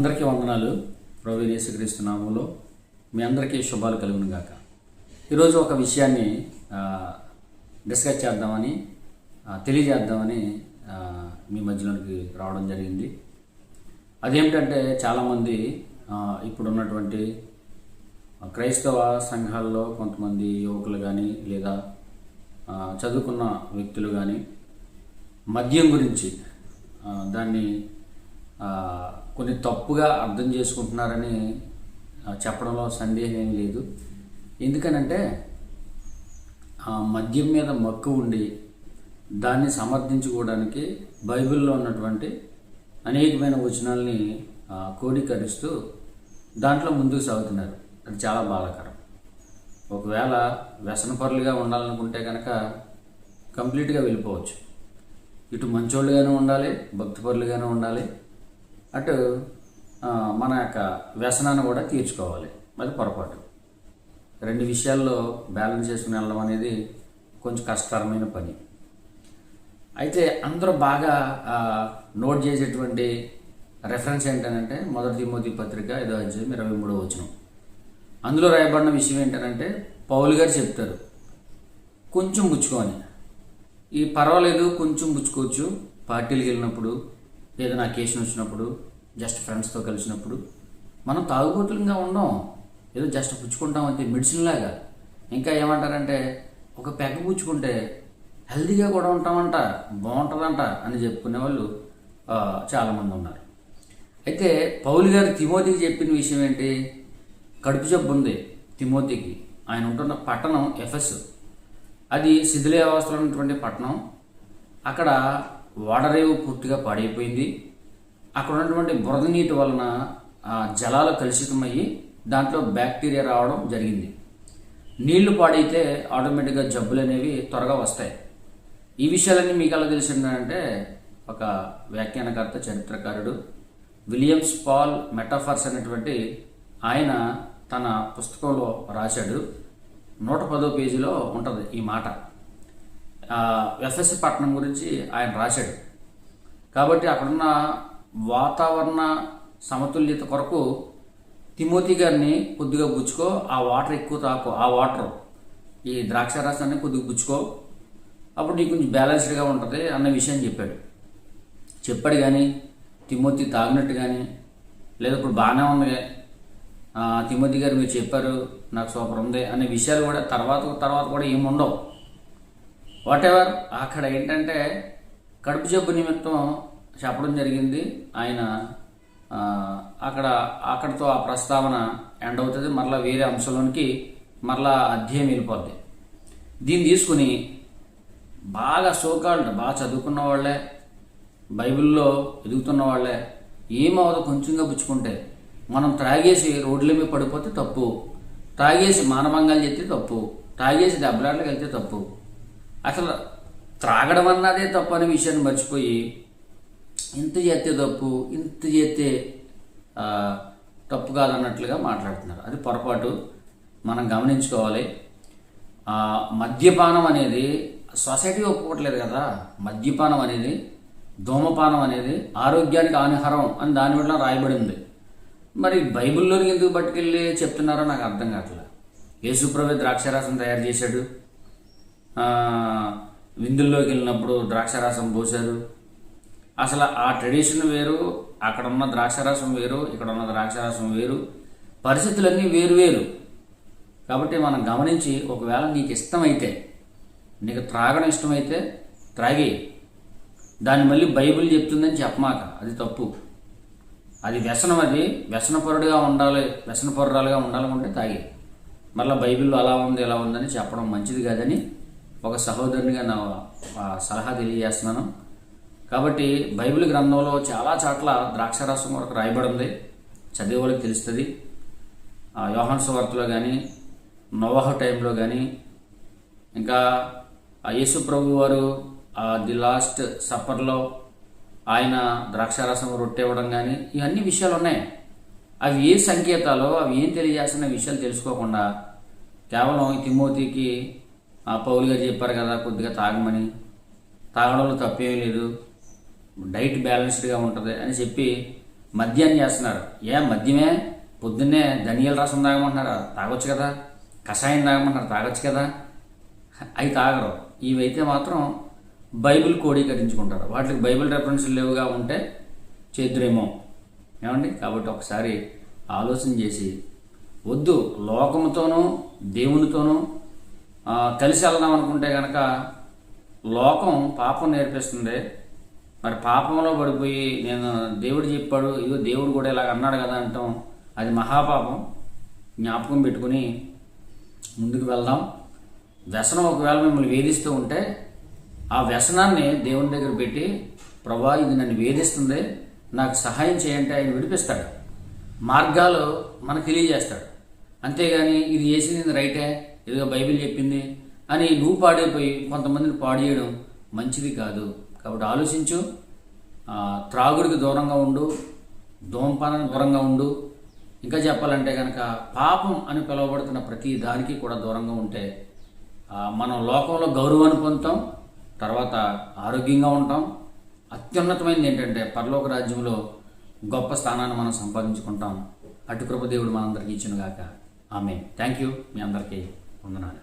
అందరికీ వందనాలు. ప్రభు నామంలో మీ అందరికీ శుభాలు కలుగును గాక ఈరోజు ఒక విషయాన్ని డిస్కస్ చేద్దామని తెలియజేద్దామని మీ మధ్యలోకి రావడం జరిగింది. అదేమిటంటే చాలామంది ఇప్పుడున్నటువంటి క్రైస్తవ సంఘాల్లో కొంతమంది యువకులు కానీ లేదా చదువుకున్న వ్యక్తులు కానీ మద్యం గురించి దాన్ని కొన్ని తప్పుగా అర్థం చేసుకుంటున్నారని చెప్పడంలో సందేహం ఏం లేదు. ఎందుకనంటే మద్యం మీద మక్కువ ఉండి దాన్ని సమర్థించుకోవడానికి బైబిల్లో ఉన్నటువంటి అనేకమైన వచనాల్ని కోడీకరిస్తూ దాంట్లో ముందుకు సాగుతున్నారు. అది చాలా బాధాకరం. ఒకవేళ వ్యసనపరులుగా ఉండాలనుకుంటే కనుక కంప్లీట్గా వెళ్ళిపోవచ్చు. ఇటు మంచోళ్ళుగానే ఉండాలి భక్తిపరులుగానే ఉండాలి అటు మన యొక్క వ్యసనాన్ని కూడా తీర్చుకోవాలి. అది పొరపాటు. రెండు విషయాల్లో బ్యాలెన్స్ చేసుకుని వెళ్ళడం అనేది కొంచెం కష్టతరమైన పని. అయితే అందరూ బాగా నోట్ చేసేటువంటి రెఫరెన్స్ ఏంటంటే మొదటి తిమోతి పత్రిక ఐదో అధ్యాయం ఇరవై మూడో వచ్చిన అందులో రాయబడిన విషయం ఏంటంటే పౌలు గారు చెప్తారు కొంచెం పుచ్చుకోని ఈ పర్వాలేదు కొంచెం పుచ్చుకోవచ్చు పార్టీలకు వెళ్ళినప్పుడు ఏదైనా అకేషన్ వచ్చినప్పుడు జస్ట్ ఫ్రెండ్స్తో కలిసినప్పుడు మనం తాగుబోతులుగా ఉండం. ఏదో జస్ట్ పుచ్చుకుంటాం అంతే మెడిసిన్ లాగా. ఇంకా ఏమంటారంటే ఒక పెగ్గ పుచ్చుకుంటే హెల్తీగా కూడా ఉంటామంట బాగుంటుందంట అని చెప్పుకునే వాళ్ళు చాలామంది ఉన్నారు. అయితే పౌలు గారు తిమోతికి చెప్పిన విషయం ఏంటి? కడుపు జబ్బు ఉంది తిమోతికి. ఆయన ఉంటున్న పట్టణం ఎఫ్ఎస్ అది శిథిలావస్థలో ఉన్నటువంటి పట్టణం. అక్కడ వాడరేవు పూర్తిగా పాడైపోయింది. అక్కడ ఉన్నటువంటి బురద నీటి వలన ఆ జలాలు కలుషితమయ్యి దాంట్లో బ్యాక్టీరియా రావడం జరిగింది. నీళ్ళు పాడైతే ఆటోమేటిక్గా జబ్బులు అనేవి త్వరగా వస్తాయి. ఈ విషయాలన్నీ మీకు ఎలా తెలిసిందంటే ఒక వ్యాఖ్యానకర్త చరిత్రకారుడు విలియమ్స్ పాల్ మెటాఫర్స్ అనేటువంటి ఆయన తన పుస్తకంలో రాశాడు. నూట పదో పేజీలో ఉంటుంది ఈ మాట. ఎఫ్ఎస్సి పట్టణం గురించి ఆయన రాశాడు. కాబట్టి అక్కడున్న వాతావరణ సమతుల్యత కొరకు తిమోతి గారిని కొద్దిగా పుచ్చుకో ఆ వాటర్ ఎక్కువ తాకు ఆ వాటర్ ఈ ద్రాక్ష రసాన్ని కొద్దిగా పుచ్చుకో అప్పుడు నీకు కొంచెం బ్యాలెన్స్డ్గా ఉంటుంది అన్న విషయం చెప్పాడు. చెప్పాడు కానీ తిమోతి తాగినట్టు కానీ లేదా ఇప్పుడు బాగానే ఉంది. తిమోతి గారు మీరు చెప్పారు నాకు సూపర్ ఉంది అనే విషయాలు కూడా తర్వాత తర్వాత కూడా ఏముండవు. వాట్ ఎవర్ అక్కడ ఏంటంటే కడుపు జబ్బు నిమిత్తం చెప్పడం జరిగింది. ఆయన అక్కడ అక్కడితో ఆ ప్రస్తావన ఎండ్ అవుతుంది. మరలా వేరే అంశంలోనికి మరలా అధ్యాయం వెళ్ళిపోద్ది. దీన్ని తీసుకుని బాగా సోకాళ్ళు బాగా చదువుకున్న వాళ్ళే బైబిల్లో ఎదుగుతున్న వాళ్ళే ఏమవదో కొంచెంగా పుచ్చుకుంటే. మనం త్రాగేసి రోడ్ల మీద పడిపోతే తప్పు. తాగేసి మానభంగాలు చెప్తే తప్పు. తాగేసి దెబ్బలాట్లకు వెళ్తే తప్పు. అసలు త్రాగడం అన్నదే తప్పు అనే విషయాన్ని మర్చిపోయి ఇంత చేస్తే తప్పు ఇంత చేస్తే తప్పు కాదన్నట్లుగా మాట్లాడుతున్నారు. అది పొరపాటు. మనం గమనించుకోవాలి. మద్యపానం అనేది సొసైటీ ఒప్పుకోవట్లేదు కదా. మద్యపానం అనేది ధూమపానం అనేది ఆరోగ్యానికి హానిహరం అని దాని వల్ల రాయబడింది. మరి బైబిల్లోని ఎందుకు పట్టుకెళ్ళి చెప్తున్నారో నాకు అర్థం కావట్లేదు. యేసుప్రభు ద్రాక్షారాసం తయారు చేశాడు. విందుల్లోకి వెళ్ళినప్పుడు ద్రాక్షారసం పోశారు. అసలు ఆ ట్రెడిషన్ వేరు అక్కడ ఉన్న ద్రాక్షారసం వేరు ఇక్కడ ఉన్న ద్రాక్షారసం వేరు. పరిస్థితులన్నీ వేరు వేరు. కాబట్టి మనం గమనించి ఒకవేళ నీకు ఇష్టమైతే నీకు త్రాగడం ఇష్టమైతే త్రాగి దాన్ని మళ్ళీ బైబిల్ చెప్తుందని చెప్పమాక. అది తప్పు. అది వ్యసనం అది. వ్యసనపరుడుగా ఉండాలి వ్యసనపరురాలుగా ఉండాలనుకుంటే తాగి. మళ్ళీ బైబిల్లో అలా ఉంది ఎలా ఉందని చెప్పడం మంచిది కాదని ఒక సహోదరునిగా నా సలహా తెలియజేస్తున్నాను. కాబట్టి బైబిల్ గ్రంథంలో చాలా చోట్ల ద్రాక్షారసం వరకు రాయబడి ఉంది చదివే వాళ్ళకి తెలుస్తుంది. ఆ, వార్తలో కానీ నోవాహ టైంలో కానీ ఇంకా యేసు ప్రభు వారు ది లాస్ట్ సఫర్లో ఆయన ద్రాక్షారసం రొట్టె ఇవ్వడం కానీ ఇవన్నీ విషయాలు ఉన్నాయి. అవి ఏ సంకేతాలు అవి ఏం తెలియజేస్తున్న విషయాలు తెలుసుకోకుండా కేవలం ఈ తిమోతికి ఆ పౌలు గారు చెప్పారు కదా కొద్దిగా తాగమని. తాగడంలో తప్పేం లేదు. డైట్ బ్యాలెన్స్డ్గా ఉంటుంది అని చెప్పి మద్యాన్ని చేస్తున్నారు. ఏ మద్యమే? పొద్దున్నే ధనియాల రసం తాగమంటున్నారా? తాగొచ్చు కదా. కషాయం తాగమంటున్నారు. తాగొచ్చు కదా. అవి తాగరు. ఇవైతే మాత్రం బైబిల్ కోడీకరించుకుంటారు వాటికి బైబిల్ రెఫరెన్స్లు లేవుగా ఉంటే చేద్దురేమో. ఏమండి? కాబట్టి ఒకసారి ఆలోచన చేసి వద్దు. లోకముతోనూ దేవునితోనూ కలిసి వెళ్దాం అనుకుంటే కనుక లోకం పాపం నేర్పిస్తుంది. మరి పాపంలో పడిపోయి నేను దేవుడు చెప్పాడు ఇదిగో దేవుడు కూడా ఇలాగ అన్నాడు కదా అంటాం. అది మహాపాపం. జ్ఞాపకం పెట్టుకుని ముందుకు వెళ్దాం. వ్యసనం ఒకవేళ మిమ్మల్ని వేధిస్తూ ఉంటే ఆ వ్యసనాన్ని దేవుని దగ్గర పెట్టి ప్రభా ఇది నన్ను వేధిస్తుంది. నాకు సహాయం చేయంటే ఆయన విడిపిస్తాడు. మార్గాలు మనకు తెలియజేస్తాడు. అంతేగాని ఇది చేసింది రైటే? ఇదిగో బైబిల్ చెప్పింది అని నువ్వు పాడైపోయి కొంతమందిని పాడేయడం మంచిది కాదు. కాబట్టి ఆలోచించు. త్రాగుడికి దూరంగా ఉండు. ధూమపానానికి దూరంగా ఉండు. ఇంకా చెప్పాలంటే కనుక పాపం అని పిలువబడుతున్న ప్రతి దానికి కూడా దూరంగా ఉంటే మనం లోకంలో గౌరవాన్ని పొందుతాం తర్వాత ఆరోగ్యంగా ఉంటాం. అత్యున్నతమైనది ఏంటంటే పరలోక రాజ్యంలో గొప్ప స్థానాన్ని మనం సంపాదించుకుంటాం. అటు కృప దేవుడు మనందరికీ ఇచ్చినగాక. ఆమె థ్యాంక్ యూ మీ అందరికీ. వందనాలు